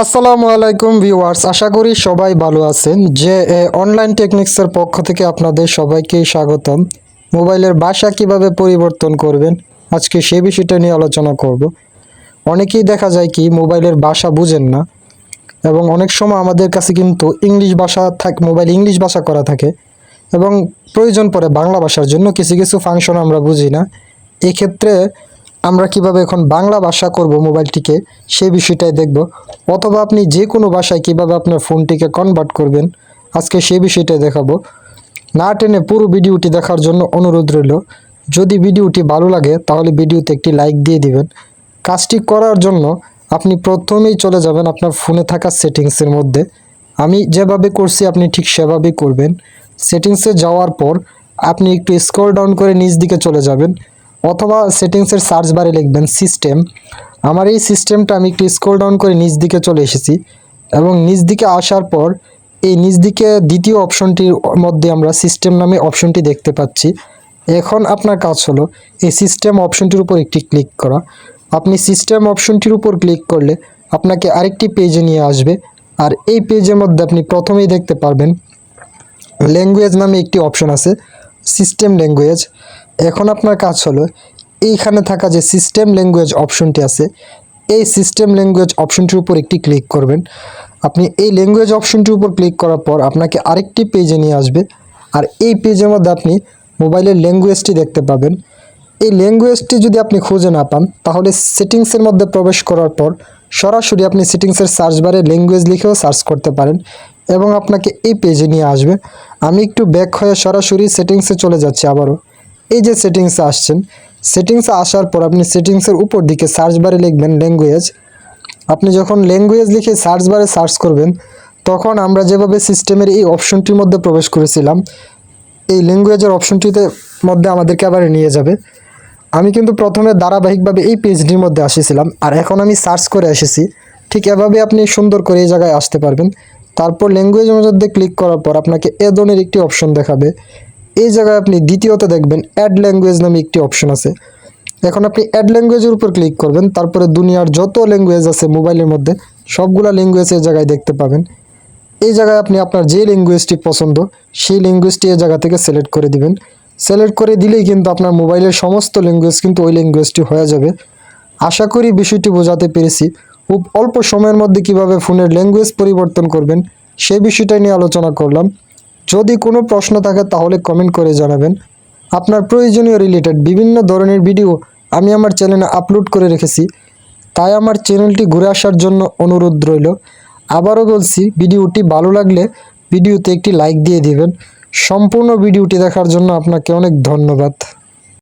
আসসালামু আলাইকুম ভিউয়ার্স, আশা করি সবাই ভালো আছেন। যে অনলাইন টেকনিক্সের পক্ষ থেকে আপনাদের সবাইকে স্বাগতম। মোবাইলের ভাষা কীভাবে পরিবর্তন করবেন, আজকে সেই বিষয়টা নিয়ে আলোচনা করব। অনেকেই দেখা যায় কি, মোবাইলের ভাষা বুঝেন না এবং অনেক সময় আমাদের কাছে কিন্তু ইংলিশ ভাষা থাক, মোবাইল ইংলিশ ভাষা করা থাকে এবং প্রয়োজন পড়ে বাংলা ভাষার জন্য কিছু কিছু ফাংশন আমরা বুঝি না। এক্ষেত্রে আমরা কীভাবে এখন বাংলা ভাষা করব মোবাইলটিকে সেই বিষয়টাই দেখব। অথবা আপনি যে কোনো ভাষায় কীভাবে আপনার ফোনটিকে কনভার্ট করবেন, আজকে সেই বিষয়টাই দেখাবো। না টেনে পুরো ভিডিওটি দেখার জন্য অনুরোধ রইল, যদি ভিডিওটি ভালো লাগে তাহলে ভিডিওতে একটি লাইক দিয়ে দিবেন। কাজটি করার জন্য আপনি প্রথমেই চলে যাবেন আপনার ফোনে থাকা সেটিংসের মধ্যে। আমি যেভাবে করছি আপনি ঠিক সেভাবেই করবেন। সেটিংসে যাওয়ার পর আপনি একটু স্ক্রল ডাউন করে নিচ দিকে চলে যাবেন। অথবা সেটিংসের সার্চ বারে লিখবেন সিস্টেম। আমার এই সিস্টেমটা আমি একটু স্ক্রল ডাউন করে নিচ দিকে চলে এসেছি এবং নিচ দিকে আসার পর এই নিচ দিকে দ্বিতীয় অপশনটির মধ্যে আমরা সিস্টেম নামে অপশনটি দেখতে পাচ্ছি। এখন আপনার কাজ হলো এই সিস্টেম অপশনটির উপর একটি ক্লিক করা। আপনি সিস্টেম অপশনটির উপর ক্লিক করলে আপনাকে আরেকটি পেজে নিয়ে আসবে। আর এই পেজের মধ্যে আপনি প্রথমেই দেখতে পারবেন ল্যাঙ্গুয়েজ নামে একটি অপশন আছে। System language. এখন আপনার কাজ হলো এইখানে থাকা যে সিস্টেম ল্যাঙ্গুয়েজ অপশনটি আছে, এই সিস্টেম ল্যাঙ্গুয়েজ অপশনটির উপর একটি ক্লিক করবেন। আপনি এই ল্যাঙ্গুয়েজ অপশনটির উপর ক্লিক করার পর আপনাকে আরেকটি পেজে নিয়ে আসবে। আর এই পেজের মধ্যে আপনি মোবাইলের ল্যাঙ্গুয়েজটি দেখতে পাবেন। এই ল্যাঙ্গুয়েজটি যদি আপনি খুঁজে না পান, তাহলে সেটিংসের মধ্যে প্রবেশ করার পর সরাসরি আপনি সেটিংসের সার্চ বারে ল্যাঙ্গুয়েজ লিখেও সার্চ করতে পারেন এবং আপনাকে এই পেজে নিয়ে আসবে। আমি একটু ব্যাক হয়ে সরাসরি সেটিংসে চলে যাচ্ছি আবারও। এই যে সেটিংসে আসছেন সেটিংসে আসার পর আপনি সেটিংসের উপর দিকে সার্চ বারে লিখবেন ল্যাঙ্গুয়েজ আপনি যখন ল্যাঙ্গুয়েজ লিখে সার্চ বারে সার্চ করবেন, তখন আমরা যেভাবে সিস্টেমের এই অপশনটির মধ্যে প্রবেশ করেছিলাম, এই ল্যাঙ্গুয়েজের অপশনটিতে মধ্যে আমাদেরকে আবার নিয়ে যাবে। আমি কিন্তু প্রথমে ধারাবাহিকভাবে এই পেজটির মধ্যে আসেছিলাম, আর এখন আমি সার্চ করে এসেছি। ঠিক এভাবে আপনি সুন্দর করে এই জায়গায় আসতে পারবেন। তারপর ল্যাঙ্গুয়েজের মধ্যে ক্লিক করার পর আপনাকে এ ধরনের একটি অপশন দেখাবে। এই জায়গায় আপনি দ্বিতীয়ত দেখবেন অ্যাড ল্যাঙ্গুয়েজ নামে একটি অপশন আছে। এখন আপনি অ্যাড ল্যাঙ্গুয়েজের উপর ক্লিক করবেন, তারপরে দুনিয়ার যত ল্যাঙ্গুয়েজ আছে মোবাইলের মধ্যে, সবগুলা ল্যাঙ্গুয়েজ এই জায়গায় দেখতে পাবেন। এই জায়গায় আপনি আপনার যে ল্যাঙ্গুয়েজটি পছন্দ, সেই ল্যাঙ্গুয়েজটি এই জায়গা থেকে সিলেক্ট করে দিবেন। সিলেক্ট করে দিলেই কিন্তু আপনার মোবাইলের সমস্ত ল্যাঙ্গুয়েজ কিন্তু ওই ল্যাঙ্গুয়েজটি হয়ে যাবে। আশা করি বিষয়টি বোঝাতে পেরেছি। খুব অল্প সময়ের মধ্যে কীভাবে ফোনের ল্যাঙ্গুয়েজ পরিবর্তন করবেন সেই বিষয়টা নিয়ে আলোচনা করলাম। যদি কোনো প্রশ্ন থাকে তাহলে কমেন্ট করে জানাবেন। আপনার প্রয়োজনীয় রিলেটেড বিভিন্ন ধরনের ভিডিও আমি আমার চ্যানেলে আপলোড করে রেখেছি। তাই আমার চ্যানেলটি ঘুরে আসার জন্য অনুরোধ রইল। আবারও বলছি ভিডিওটি ভালো লাগলে ভিডিওতে একটি লাইক দিয়ে দিবেন। সম্পূর্ণ ভিডিওটি দেখার জন্য আপনাকে অনেক ধন্যবাদ।